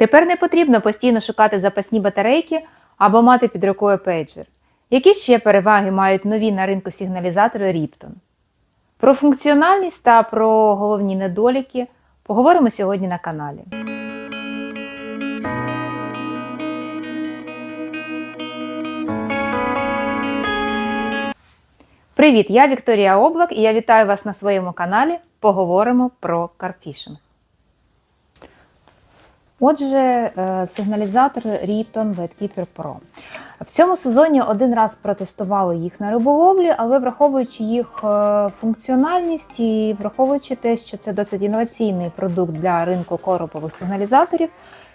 Тепер не потрібно постійно шукати запасні батарейки або мати під рукою пейджер. Які ще переваги мають нові на ринку сигналізатори Ripton? Про функціональність та про головні недоліки поговоримо сьогодні на каналі. Привіт! Я Вікторія Облак і я вітаю вас на своєму каналі. Поговоримо про карфішинг. Отже, е, сигналізатор Ripton Lightkeeper Pro. В цьому сезоні один раз протестували їх на риболовлі, але враховуючи їх е, функціональність і враховуючи те, що це досить інноваційний продукт для ринку коропових сигналізаторів,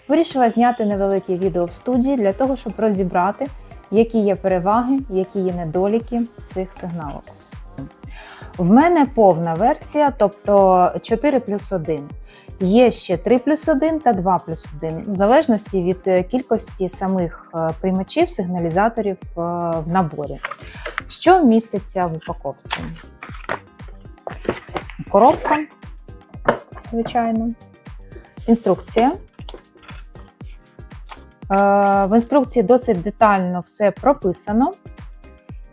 вирішила зняти невелике відео в студії для того, щоб розібрати, які є переваги, які є недоліки цих сигналок. В мене повна версія, тобто 4 плюс 1. Є ще 3 плюс 1 та 2 плюс 1, в залежності від е, кількості самих е, приймачів сигналізаторів е, в наборі. Що міститься в упаковці? Коробка, звичайно, інструкція. В інструкції досить детально все прописано.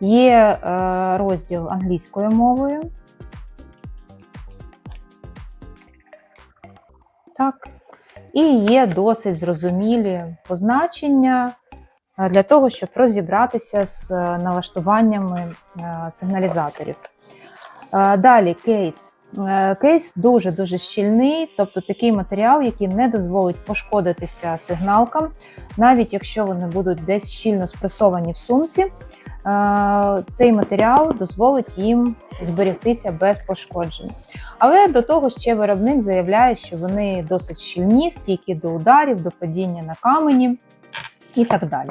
Є розділ англійською мовою. Так. І є досить зрозумілі позначення е, для того, щоб розібратися з е, налаштуваннями е, сигналізаторів. Далі кейс. Кейс дуже-дуже щільний, тобто такий матеріал, який не дозволить пошкодитися сигналкам, навіть якщо вони будуть десь щільно спресовані в сумці. Цей матеріал дозволить їм зберегтися без пошкоджень. Але до того ще виробник заявляє, що вони досить щільні, стійкі до ударів, до падіння на камені і так далі.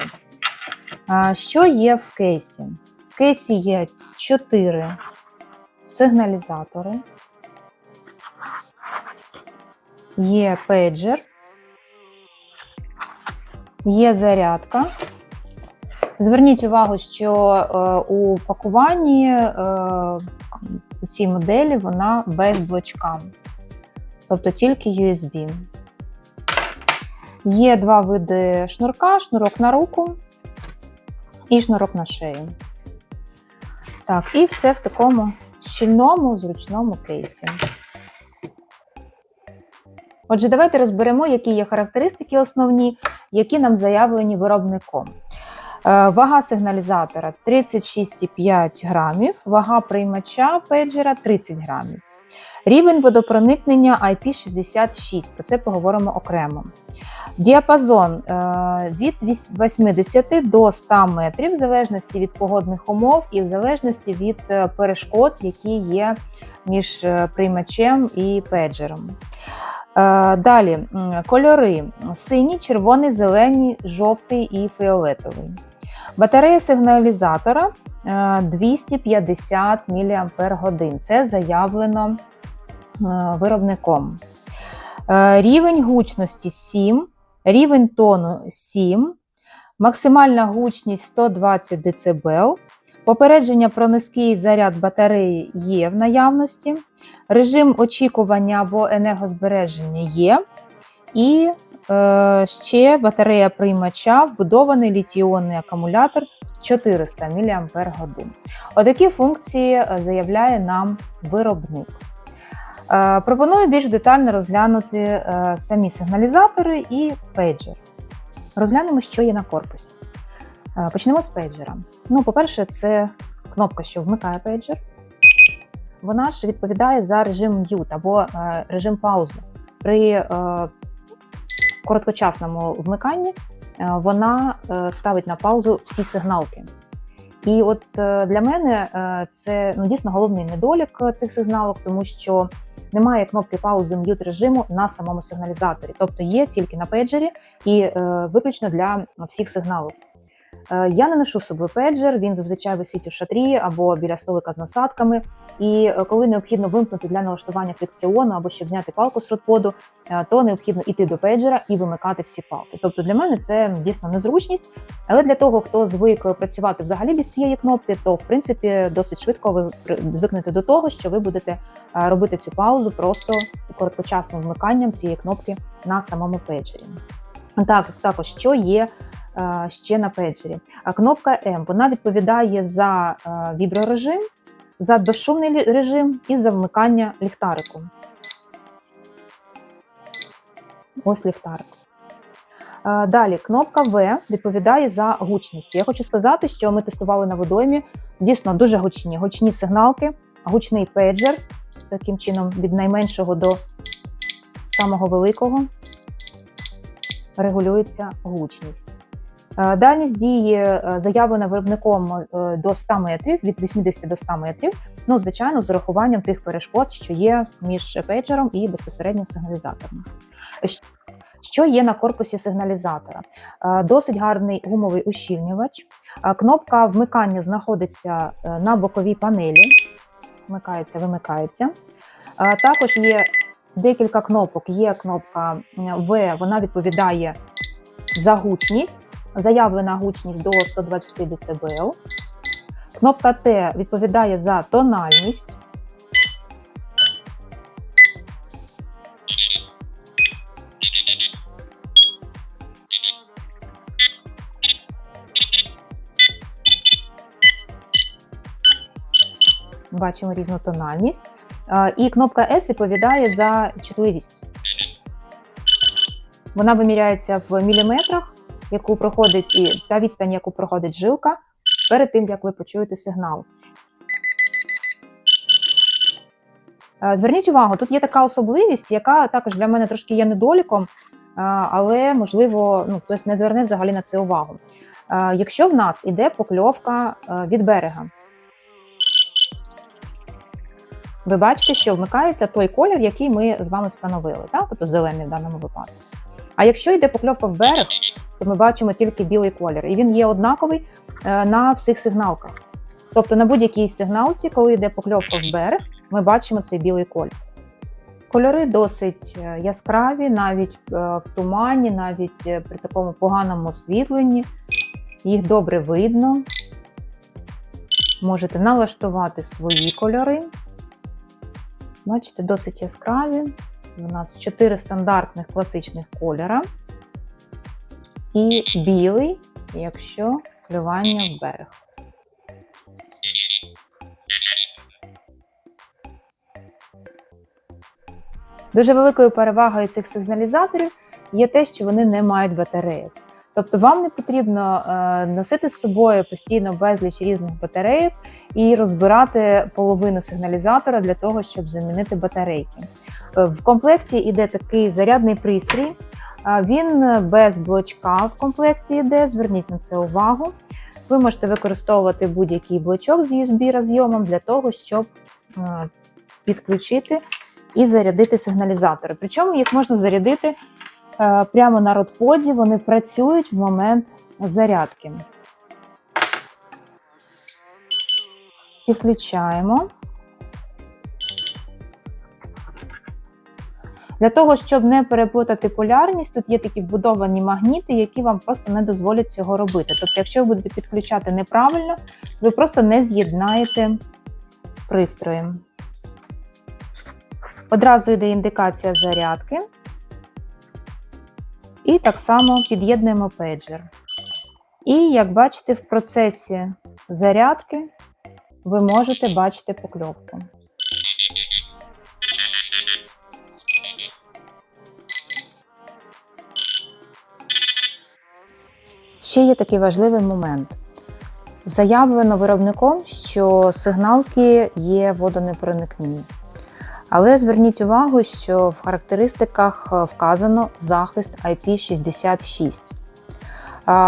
Що є в кейсі? В кейсі є 4 сигналізатори, є пейджер, є зарядка. Зверніть увагу, що е, у пакуванні е, у цій моделі вона без блочка, тобто тільки USB. Є два види шнурка: шнурок на руку і шнурок на шею. Так, і все в такому щільному, зручному кейсі. Отже, давайте розберемо, які є характеристики основні, які нам заявлені виробником. Е, вага сигналізатора 36,5 грамів, вага приймача пейджера 30 грамів. Рівень водопроникнення IP66, про це поговоримо окремо. Діапазон е, від 80 до 100 метрів, в залежності від погодних умов і в залежності від е, перешкод, які є між приймачем і пейджером. Далі кольори: синій, червоний, зелений, жовтий і фіолетовий. Батарея сигналізатора 250 мАч. Це заявлено е, виробником. Е, рівень гучності 7, рівень тону 7, максимальна гучність 120 дБ. Попередження про низький заряд батареї є в наявності, режим очікування або енергозбереження є. І Е, ще батарея приймача, вбудований літіонний акумулятор 400 мАч. Отакі функції е, заявляє нам виробник. Е, пропоную більш детально розглянути самі сигналізатори і пейджер. Розглянемо, що є на корпусі. Почнемо з пейджера. Ну, По-перше, це кнопка, що вмикає пейджер. Вона ж відповідає за режим mute або режим паузи. При короткочасному вмиканні е, вона е, ставить на паузу всі сигналки. І от е, для мене це ну, дійсно головний недолік цих сигналок, тому що немає кнопки паузи м'ют режиму на самому сигналізаторі, тобто є тільки на пейджері і виключно для всіх сигналок. Е, я не ношу з собою педжер, він зазвичай висить у шатрі або біля столика з насадками. І е, коли необхідно вимкнути для налаштування фрикціону або щоб зняти палку з родподу, е, то необхідно йти до пейджера і вимикати всі палки. Тобто для мене це ну, дійсно незручність. Але для того, хто звик працювати взагалі без цієї кнопки, то в принципі досить швидко ви звикнете до того, що ви будете робити цю паузу просто короткочасним вмиканням цієї кнопки на самому пейджері. Так, також що є ще на пейджері. А Кнопка М вона відповідає за е, віброрежим, за безшумний режим і за вмикання ліхтарику. Ось ліхтарик. Е, Далі кнопка В відповідає за гучність. Я хочу сказати, що ми тестували на водоймі дійсно дуже гучні, гучні сигналки, гучний пейджер, таким чином від найменшого до самого великого регулюється гучність. Е, Дальність дії е, заявлена виробником е, до 100 метрів, від 80 до 100 метрів. Ну, звичайно, з урахуванням тих перешкод, що є між пейджером і безпосередньо сигналізатором. Що є на корпусі сигналізатора? Досить гарний гумовий ущільнювач. Кнопка вмикання знаходиться на боковій панелі. Вмикається, вимикається. Також є декілька кнопок. Є кнопка В, вона відповідає за гучність, заявлена гучність до 120 дБ. Кнопка Т відповідає за тональність. Бачимо різну тональність. І кнопка S відповідає за чутливість. Вона виміряється в міліметрах, яку проходить і та відстань, яку проходить жилка, перед тим як ви почуєте сигнал. Е, Зверніть увагу, тут є така особливість, яка також для мене трошки є недоліком, е, але можливо, ну хтось не зверне взагалі на це увагу. Е, Якщо в нас іде покльовка від берега, ви бачите, що вмикається той колір, який ми з вами встановили, так? тобто зелений в даному випадку. А якщо йде покльовка в берег, то ми бачимо тільки білий колір, і він є однаковий е, на всіх сигналках. Тобто на будь-якій сигналці, коли йде покльовка в берег, ми бачимо цей білий колір. Кольори досить е, яскраві, навіть е, в тумані, навіть при такому поганому освітленні. Їх добре видно. Можете налаштувати свої кольори. Бачите, досить яскраві. У нас чотири стандартних класичних кольора. І білий, якщо клювання в берег. Дуже великою перевагою цих сигналізаторів є те, що вони не мають батареїв. Тобто вам не потрібно е, носити з собою постійно безліч різних батарейок і розбирати половину сигналізатора для того, щоб замінити батарейки. Е, В комплекті йде такий зарядний пристрій. Він без блочка в комплекті йде. Зверніть на це увагу. Ви можете використовувати будь-який блочок з USB розйомом для того, щоб е, підключити і зарядити сигналізатори. Причому їх можна зарядити е, прямо на родподі, вони працюють в момент зарядки. Підключаємо. Для того, щоб не переплутати полярність, тут є такі вбудовані магніти, які вам просто не дозволять цього робити. Тобто, якщо ви будете підключати неправильно, ви просто не з'єднаєте з пристроєм. Одразу йде індикація зарядки. І так само під'єднуємо пейджер. І як бачите, в процесі зарядки ви можете бачити покльовку. Ще є такий важливий момент. Заявлено виробником, що сигналки є водонепроникні. Але зверніть увагу, що в характеристиках е, вказано захист IP66.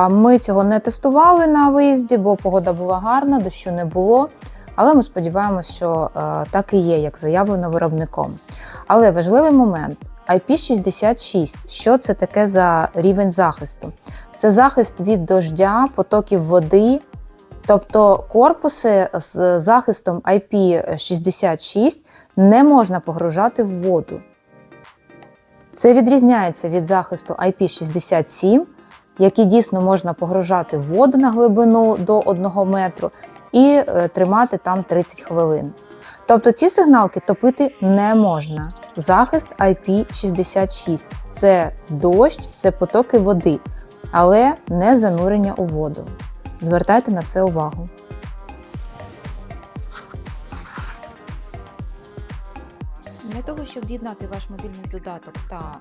Ми цього не тестували на виїзді, бо погода була гарна, дощу не було. Але ми сподіваємося, що е, так і є, як заявлено виробником. Але важливий момент: IP66, що це таке за рівень захисту? Це захист від дождя, потоків води. Тобто корпуси з захистом IP66 не можна погружати в воду. Це відрізняється від захисту IP67, який дійсно можна погружати в воду на глибину до 1 метру і е, тримати там 30 хвилин. Тобто ці сигналки топити не можна. Захист IP66 це дощ, це потоки води, але не занурення у воду. Звертайте на це увагу. Для того, щоб з'єднати ваш мобільний додаток та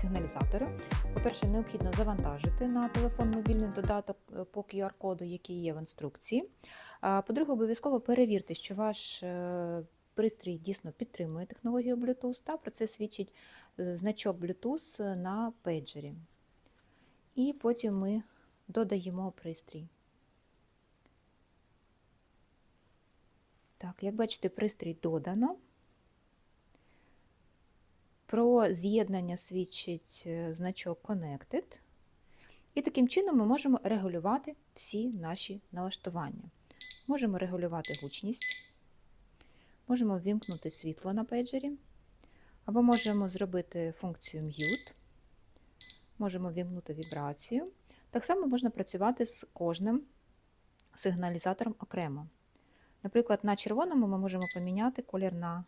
сигналізатори, по-перше, необхідно завантажити на телефон мобільний додаток е, по QR-коду, який є в інструкції. По-друге, обов'язково перевірте, що ваш е, пристрій дійсно підтримує технологію Bluetooth, та про це свідчить е, значок Bluetooth на пейджері. І потім ми додаємо пристрій. Так, як бачите, пристрій додано. Про з'єднання свідчить е, значок Connected. І таким чином ми можемо регулювати всі наші налаштування. Можемо регулювати гучність, можемо ввімкнути світло на пейджері, або можемо зробити функцію Mute, можемо ввімкнути вібрацію. Так само можна працювати з кожним сигналізатором окремо. Наприклад, на червоному ми можемо поміняти колір на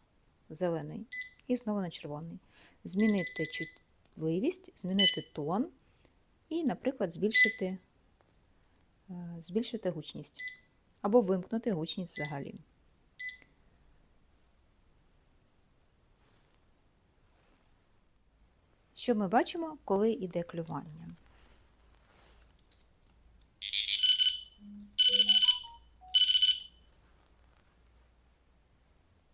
зелений і знову на червоний. Змінити чутливість, змінити тон і, наприклад, збільшити, е, збільшити гучність або вимкнути гучність взагалі. Що ми бачимо, коли йде клювання?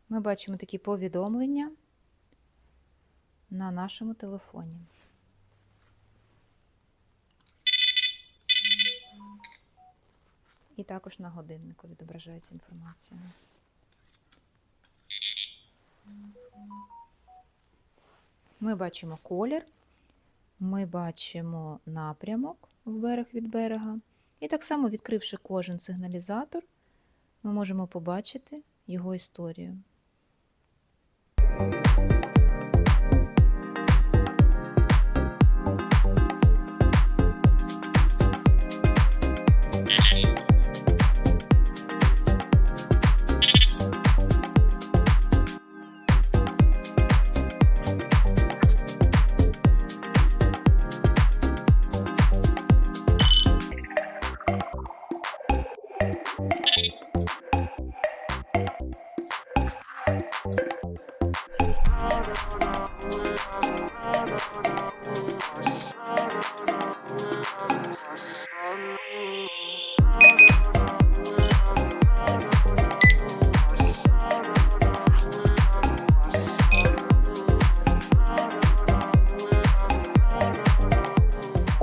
Ми бачимо такі повідомлення на нашому телефоні. І також на годиннику відображається інформація. Ми бачимо колір, ми бачимо напрямок в берег від берега. І так само, відкривши кожен сигналізатор, ми можемо побачити його історію.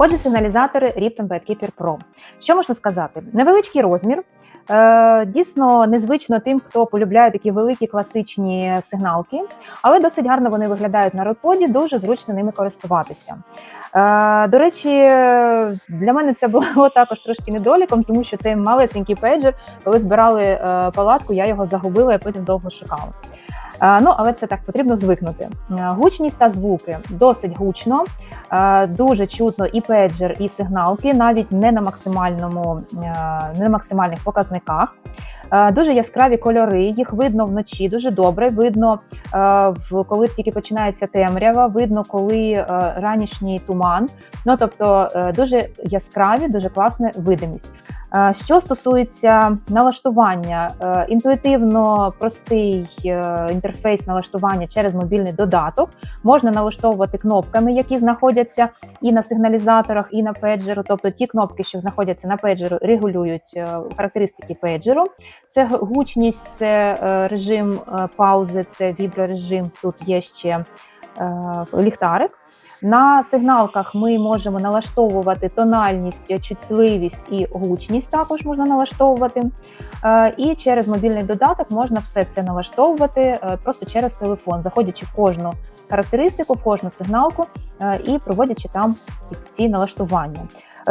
Отже, сигналізатори Ripton Badkeeper Pro. Що можна сказати? Невеличкий розмір. Е, дійсно незвично тим, хто полюбляє такі великі класичні сигналки, але досить гарно вони виглядають на родподі, дуже зручно ними користуватися. Е, до речі, для мене це було також трошки недоліком, тому що цей малесенький пейджер, коли збирали е, палатку, я його загубила і потім довго шукала. Ну, але це так потрібно звикнути. Гучність та звуки досить гучно, дуже чутно і педжер, і сигналки, навіть не на максимальному, не на максимальних показниках. Дуже яскраві кольори, їх видно вночі дуже добре. Видно, коли тільки починається темрява, видно, коли ранішній туман. Ну тобто е, дуже яскраві, дуже класна видимість. Е, Що стосується налаштування, е, інтуїтивно простий е, інтерфейс налаштування через мобільний додаток можна налаштовувати кнопками, які знаходяться і на сигналізаторах, і на педжеру. Тобто ті кнопки, що знаходяться на педжеру, регулюють характеристики педжеру. Це гучність, це режим паузи, це віброрежим. Тут є ще ліхтарик. На сигналках ми можемо налаштовувати тональність, чутливість і гучність також можна налаштовувати. Е, І через мобільний додаток можна все це налаштовувати е, просто через телефон, заходячи в кожну характеристику, в кожну сигналку е, і проводячи там ці налаштування.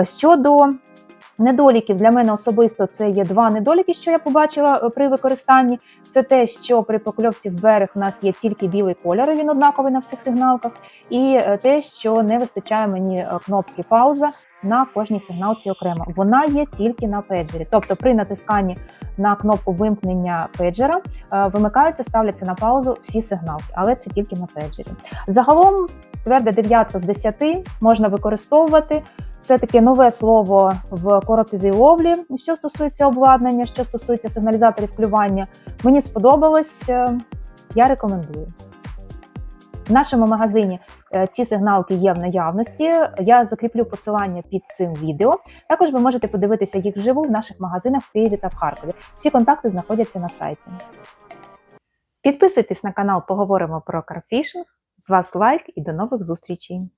Щодо Недоліків для мене особисто це є два недоліки, що я побачила е, при використанні. Це те, що при покльовці в берег у нас є тільки білий кольор, він однаковий на всіх сигналках, і е, те, що не вистачає мені е, кнопки пауза на кожній сигналці окремо. Вона є тільки на педжері. Тобто при натисканні на кнопку вимкнення пейджера, е, вимикаються, ставляться на паузу всі сигналки, але це тільки на пейджері. Загалом тверда дев'ятка з 10 можна використовувати. Це таке нове слово в короповій ловлі, що стосується обладнання, що стосується сигналізаторів клювання. Мені сподобалось, е, я рекомендую. В нашому магазині е, ці сигналки є в наявності. Я закріплю посилання під цим відео. Також ви можете подивитися їх вживу в наших магазинах в Києві та в Харкові. Всі контакти знаходяться на сайті. Підписуйтесь на канал Поговоримо про карфішинг. З вас лайк і до нових зустрічей!